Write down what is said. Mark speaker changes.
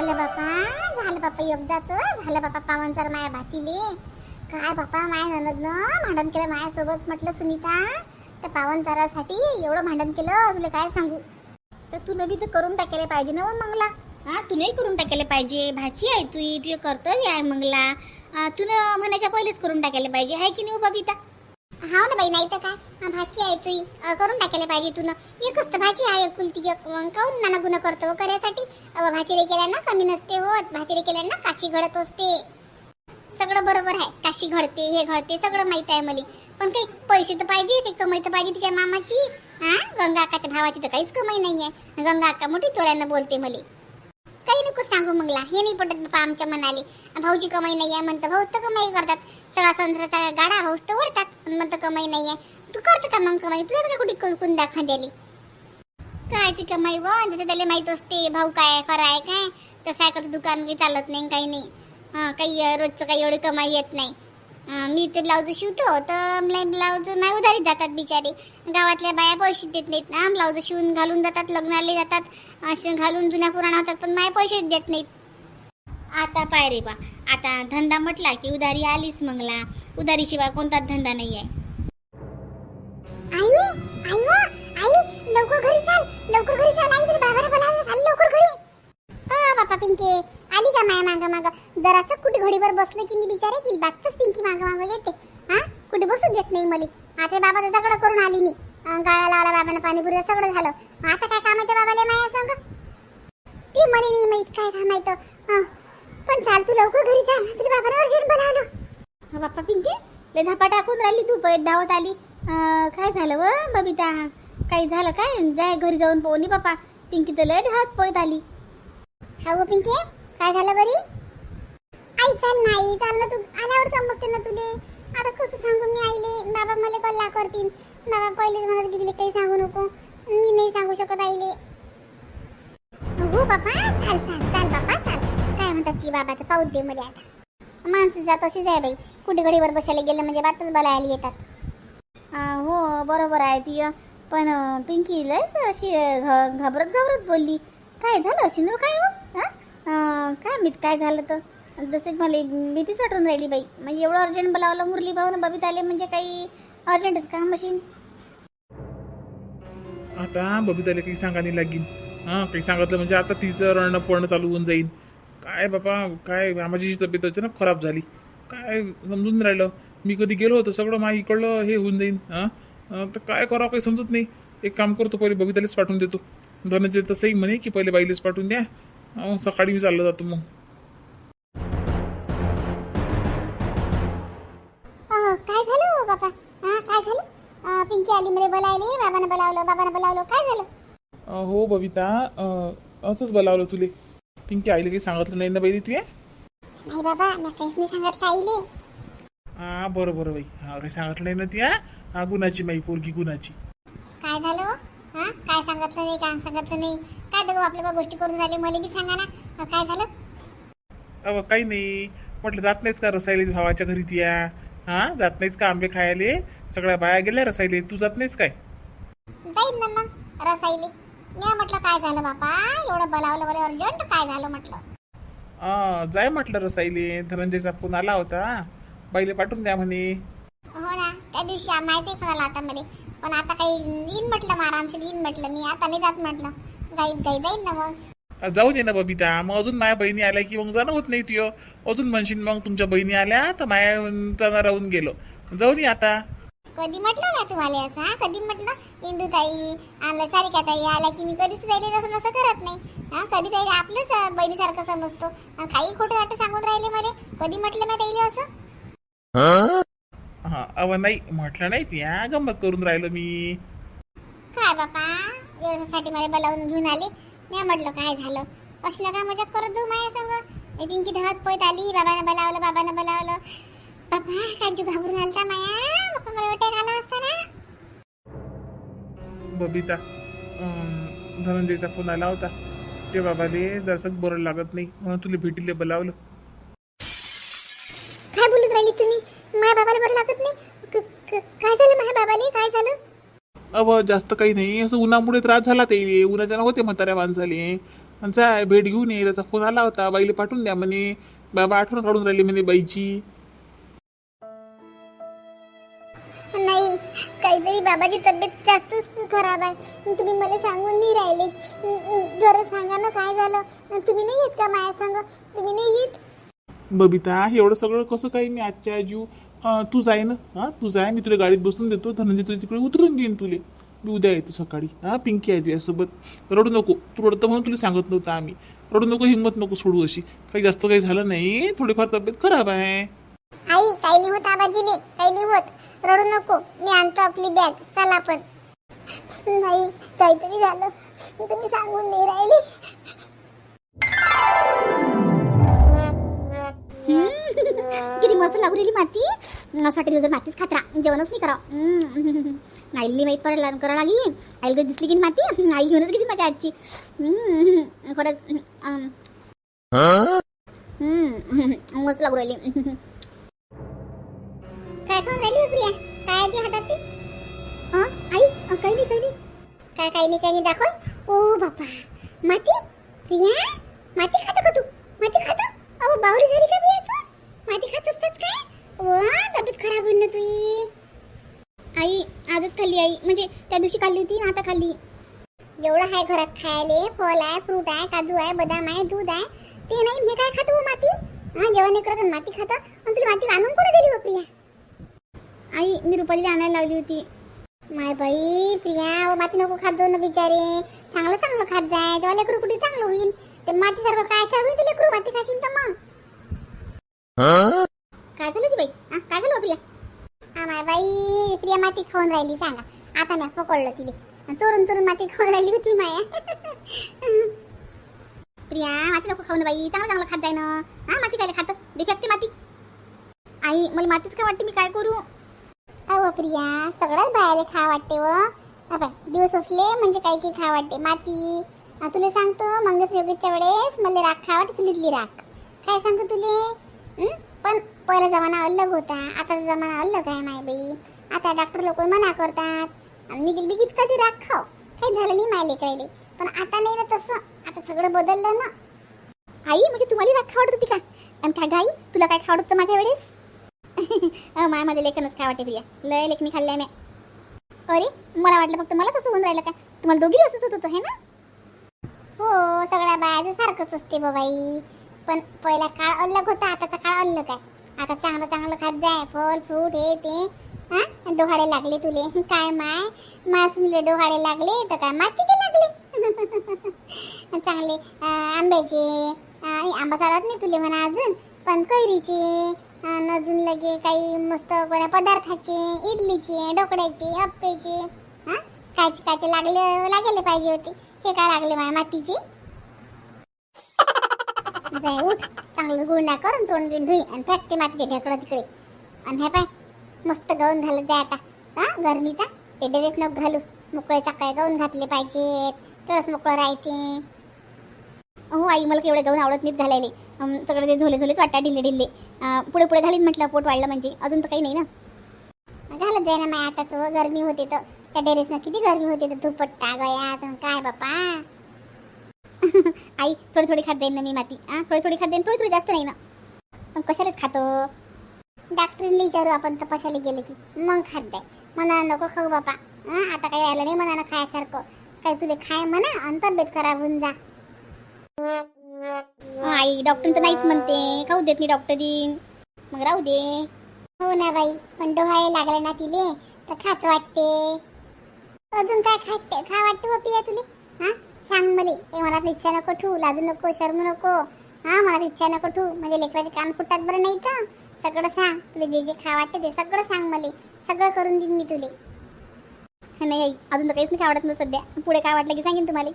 Speaker 1: झालं बापा झालं बापा एकदाच झालं बापा पावनसर माया भाचीले काय बापा माया ननदनं भांडण केलं माझ्यासोबत म्हटलं सुनीता त्या पावनचारासाठी एवढं भांडण केलं तुला काय सांगू? तर तू नवी तर करून टाकायला पाहिजे ना हो मंगला. हा तू करून टाकायला पाहिजे. भाची आहे तुई तुझे कर्तव्य आहे मंगला. तुला म्हणायच्या पहिलेच करून टाकायला पाहिजे. आहे की नाही हो बबिता? हा ना बाई नाही तर काय? भाजी आहे तुई. करून टाकायला पाहिजे तुला एकच तर भाजी आहे कुलती. काऊन नाना गुन्हा करतो हो करायसाठी? अं, भाचीले केल्यानं कमी नसते होत. भाचीले केल्यानं काशी घडत असते. सगळं बरोबर आहे. काशी घडते हे घडते सगळं माहीत आहे मला. पण काही पैसे तर पाहिजे ते कमाई तर पाहिजे तिच्या मामाची. हा? गंगा अक्काच्या भावाची तर काहीच कमाई आहे गंगा अक्का मोठी तोऱ्यानं बोलते मला. सांगू मंगला. हे नाही पटत बापा आमच्या मनाले. भाऊची कमाई नाही आहे म्हणतं. भाऊच तर कमाई करतात. सगळा संसाराचा गाडा भाऊच तर ओढतात. पण म्हणतं कमाई नाही आहे तू करतो का मग कमाई? तुला का कुठे कुंदा खांद्याली? काय ती कमाई व? त्याचं त्याला माहीत असते. भाऊ काय खरं आहे काय? तसं आहे का दुकान काही चालत नाही काही नाही. हां काही रोजचं काही एवढी कमाई येत नाही. मी ते ब्लाऊज शिवतो तर मला ब्लाऊज नाही उधारीत जातात बिचारे. गावातल्या बाया पैसे देत नाहीत ना ब्लाऊज शिवून घालून जातात लग्नाला जातात असे घालून जुन्या पुराण होतात पण माय पैसेच देत नाहीत. आता पाय रे बा आता धंदा म्हटला की उधारी आलीच मंगला. उधारीशिवाय कोणताच धंदा नाही आहे. आई आई वा आई लवकर घरी चाल लवकर घरी चाल. आई तुला बाबाला बोलावलं चाल लवकर घरी. हा बापा पिंके का माया माग माग? जरासं कुठे घडीवर बसलं की मी बिचारे की बागच पिंकी माग मागं येते हा? कुठे बसू देत नाही मला? आता बाबाचं सगळं करून आली मी. गाळा लावला बाबानं पाणीपुरी सगळं झालं. आता काय काम येते बाबाले माया सांग? ती म्हणे नाही माहीत काय काम येतं पण चाल तू लवकर घरी चाल तुझ्या बाबाला अर्जंट बोलावलं बाप्पा पिंकी लय धापा टाकून राहिली तू. पैत धावत आली. काय झालं व बबिता? काही झालं काय? जाय घरी जाऊन पोहली बाप्पा. पिंकी तर लय धावत पळत आली. हा पिंकी? काय झालं बरी? आई चाल नाही चाललं तू. आल्यावर समजते ना तुले. आता कसं सांगू मी आईले? बाबा मला कल्ला करतील. बाबा पहिलेच म्हणत गेले काही सांगू नको. मी नाही सांगू शकत आईले. हो बाबा चाल चाल चाल बाबा चाल. काय म्हणतात की बाबा तर पाऊस दे मला आता. माणसं जात अशीच आहे बाई. कुठे घडीवर बसायला गेलं म्हणजे बातच बोलायला येतात. हो बरोबर आहे ती. पण पिंकी लयच अशी घाबरत घाबरत बोलली. काय झालं अशी? काय हो? हा? काय मी काय झालं तर? जसं मला भीतीच वाटून राहिली बाई. म्हणजे एवढं अर्जंट बोलावलं मुरली भाऊ ना बबीत आले म्हणजे काही अर्जंटच काम मशीन.
Speaker 2: आता बबिताला काही सांगायला लागीन. हां काही सांगितलं म्हणजे आता तिचं रणं पळणं चालू होऊन जाईल काय बाबा काय माझी तब्येत होती ना खराब झाली. काय समजून राहिलं. मी कधी गेलो होतो सगळं मा इकडलं हे होऊन जाईन. हां? तर काय करावं काही समजत नाही. एक काम करतो पहिले बबितालाच पाठवून देतो. धनंजय तसंही म्हणे की पहिले बाईलेच पाठवून द्या. अं, सकाळी मी चाललो जातो मग.
Speaker 1: काय झालं हो बाबा? हा काय झालं? पिंकी आली मला बोलायले बाबानं बोलावलं बाबानं बोलावलं काय झालं?
Speaker 2: हो बबिता असंच बोलावलं तुले. पिंकी आईला काही सांगितलं नाही ना बाई तुया?
Speaker 1: नाही बाबा मी काहीच नाही सांगितलं आईले.
Speaker 2: हा बरं बरं बाई. हा काही सांगितलं नाही ना ती हा हा गुणाची माई पोरगी गुणाची.
Speaker 1: काय झालं हो? हा काय सांगितलं नाही काय सांगितलं नाही? काय दोघं आपल्या बा गोष्टी करून राहिले. मला बी सांगा ना. अं, काय झालं?
Speaker 2: अव काही नाही. म्हटलं जात नाहीस का रसायले भावाच्या घरी तुया? हा? जात नाहीस का आंबे खायले? सगळ्या बाया गेल्या रसायले. तू जात नाहीस काय?
Speaker 1: जाईन ना मग रसाईले मी म्हटलं काय झालं बापा? एवढं बोलावलं मला अर्जंट काय झालं म्हटलं?
Speaker 2: हा जाय म्हटलं रसायले. धनंजयचा फोन आला होता. बाईले पाठवून द्या म्हणे.
Speaker 1: हो ना. त्या दिवशी आ- माहिती कोणाला आता मध्ये पण आता काही येईन म्हटलं मग आरामशीर येईन म्हटलं मी. आता नाही जात म्हटलं. गाई जाईन ना मग.
Speaker 2: जाऊ दे ना बबिता. मग अजून माझ्या बहिणी आल्या की मग जाणं होत नाही तुय. अजून म्हणशील मग तुमच्या बहिणी आल्या तर माया जाणं राहून गेलो. जाऊ दे आता.
Speaker 1: कधी म्हटलं ना तुम्हाला असं हा? कधी म्हटलं? इंदूताई आमला सारिका ताई आल्या की मी कधीच तयारी असं नसं करत नाही. हा कधी तरी आपलंच बहिणीसारखं समजतो. आणि काही खोटं वाटं सांगून राहिले मला. कधी म्हटलं ना ताईले असं?
Speaker 2: हा अव नाही म्हटलं नाही त्या. गंमत करून राहिलो मी.
Speaker 1: काय बापा? एवढ्यासाठी मला बोलावून घेऊन आले. मी म्हटलं काय झालं? अशी नका मजा करत जाऊ माझ्या संग. पिंकी धावत पळत आली. बाबानं बोलावलं बाबानं बोलावलं. बाबा काजू घाबरून आलता माया? बाबा मला वाटायला आला असता ना.
Speaker 2: बबिता धनंजयचा फोन आला होता. ते बाबाले जरासं बरं लागत नाही. म्हणून तुला भेटीले बोलावलं
Speaker 1: काय बोलत राहिली तुम्ही माझ्या बाबाला बरं लागत नाही क- क- काय झालं माझ्या बाबाले काय झालं
Speaker 2: अव जास्त काही नाही. असं उन्हामुळे त्रास झाला ते. उन्हाच्या होते म्हाताऱ्या माणसाले. आणि जाय भेट घेऊन ये. त्याचा फोन आला होता. बाईला पाठवून द्या म्हणे. बाबा आठवण काढून राहिली म्हणे बाईची.
Speaker 1: नाही. काहीतरी बाबाची तब्येत जास्तच खराब आहे. तुम्ही मला सांगून नाही राहिले. जरा सांगा ना काय झालं. तुम्ही नाही येत का माया सांग? तुम्ही नाही येत?
Speaker 2: बबिता एवढं सगळं कसं काही मी आजच्या आजू तू जाय ना. हा तू जाय मी तुला गाडीत बसून देतो धनंजय तुला तिकडे उतरून देईन तुले. मी उद्या येतो सकाळी. हा पिंकी आहे तुझ्यासोबत. रडू नको. तू रडतं म्हणून तुला सांगत नव्हतं आम्ही. रडू नको हिंमत नको सोडू अशी. काही जास्त काही झालं नाही. थोडीफार तब्येत खराब आहे.
Speaker 1: आई काही नाही होत आबाजीले. काही नाही होत. रडू नको. मी आणतो आपली बॅग. चल आपण. नाही काहीतरी झालं. तुम्ही सांगून नाही राहिले. किती मस्त लागू राहिली माती. असं वाटतं दिवस मातीच खात राहा जेवणच नाही करा आईला वाईट पडायला करा लागी आईला कधी दिसली की माती? आई घेऊनच गेली माझ्या आजची खरंच मस्त लागू राहिली. काय खाऊन राहिली हो प्रिया? काय ते हातात ते? आई काही नाही काही नाही. काय काही नाही काही नाही. दाखव. ओ बापा. माती? प्रिया? माती खात का तू माती खात अहो बावरी झाली का प्रिया तू माती खात असतात काय वा तब्येत खराब होईल ना तुझी आई आजच खाल्ली आई म्हणजे त्या दिवशी खाल्ली होती ना आता खाल्ली. एवढं आहे घरात खायले फळ आहे फ्रूट आहे काजू आहे बदाम आहे दूध आहे. ते नाही हे काय खातो माती? हा जेवण नाही करत माती खातं? आणि तुला माती आणून कोणी दिली हो प्रिया? आई मी रुपालीला आणायला लावली होती. माय बाई प्रिया ओ माती नको खात जाऊ ना बिचारे. चांगलं चांगलं खात जाय तेव्हा लेकरू कुठे चांगलं होईल ते माती सारखं काय चालू होईल लेकरू? माती खाशील तर मग. काय झालं बाई? हा काय झालं हो प्रिया? हा माय बाई प्रिया माती खाऊन राहिली सांगा. आता मी पकडलं तिले. चोरून चोरून माती खाऊन राहिली होती माया. प्रिया माती नको खाऊ ना बाई. चांगलं चांगलं खात जाय ना. हा माती काय खातं? देखते माती. आई मला मातीच का वाटते मी काय करू? अहो प्रिया सगळ्याच बायाला खा वाटते व. अबे, दिवस असले म्हणजे काही काही खा वाटते. माती. तुला सांगतो मंगस योगीच्या वेळेस मला राख खा वाटते चुलीतली राख. काय सांगतो तुले? पण पहिला जमाना अलग होता. आताचा जमाना अलग आहे माय बाई. आता डॉक्टर लोक मना करतात. आणि मी बिगीच कधी राख खाव काही झालं नाही माय लेकरायले पण आता नाही ना तसं. आता सगळं बदललं ना. आई म्हणजे तुम्हाला राख खावडत होती का? आणि काय गाई तुला काय खावडत होतं माझ्या वेळेस? माय माझ्या लेखनच काय वाटते प्रिया? लय लेखनी खाल्ल्या मी अरे मला वाटलं फक्त मला कसं होऊन राहिलं का? तुम्हाला दोघी असंच होत होतं हे ना? हो सगळ्या बायाचं सारखंच असते बाबाई पण पहिला काळ अलग होता आताचा काळ अलग आहे. आता चांगलं चांगलं खात जाय फल फ्रूट हे ते. हा? डोहाळे लागले तुले. काय माय? मासूनले डोहाळे लागले तर काय मातीचे लागले? चांगले. आंब्याचे. आंबा चालत नाही तुले म्हणा अजून. पण कैरीचे. अजून लगे काही मस्त कोण्या पदार्थाचे इडलीचे ढोकळ्याचे अप्पेचे. हा? कायचे कायचे लागले लागले पाहिजे होते. हे काय लागले माय मातीचे? उठ. चांगलं गुंडा करून तोंड गिंड धुई आणि फेकते मातीचे ढेकडं तिकडे. आणि हे पाय मस्त गाऊन घालत जाय आता. हा गरमीचा? ते ड्रेस नको घालू. मोकळे चाकाय गाऊन घातले पाहिजेत. तरच मोकळं राहते. हो आई मला केवढे गाऊन आवडत नाहीत घालायले. सगळं ते झोले झोलेच वाटतात ढिल्ले ढिल्ले पुढे पुढे घालीन म्हटलं पोट वाढलं म्हणजे. अजून तर काही नाही ना. घालत जाय ना माय आताच हो, गरमी होते तर. त्या ड्रेसनं किती गरमी होते तर. दुपट्टा गयात काय बापा? आई थोडी थोडी खात जाईन ना मी माती. हा थोडी थोडी खात जाईन थोडी थोडी जास्त नाही ना. पण कशालाच खातो? डॉक्टरला विचारू आपण तपासायला गेलं की. मग खात जाय. म्हणा नको खाऊ बापा. हां आता काही राहिलं नाही म्हणा खायसारखं. काय तुले खाय म्हणा आणि तब्येत खराब होऊन जा. आई डॉक्टर तर नाहीच म्हणते. खाऊ देत नाही डॉक्टरीन मग राहू दे. हो ना बाई पण डोहाळे लागले ना तिले तर खाच वाटते. अजून काय खाते? खा वाटते पिया तुले. हा सांग मले. ते मला इच्छा नको ठू लाजू नको शर्म नको. हा मला इच्छा नको ठू म्हणजे लेकराचे कान फुटतात बरं नाही तर. सगळं सांग. तुला जे जे खा वाटते ते सगळं सांग मले. सगळं करून देईन मी तुले. नाही अजून तर काहीच नाही आवडत नाही सध्या. पुढे काय वाटलं की सांगेन तुम्हाला.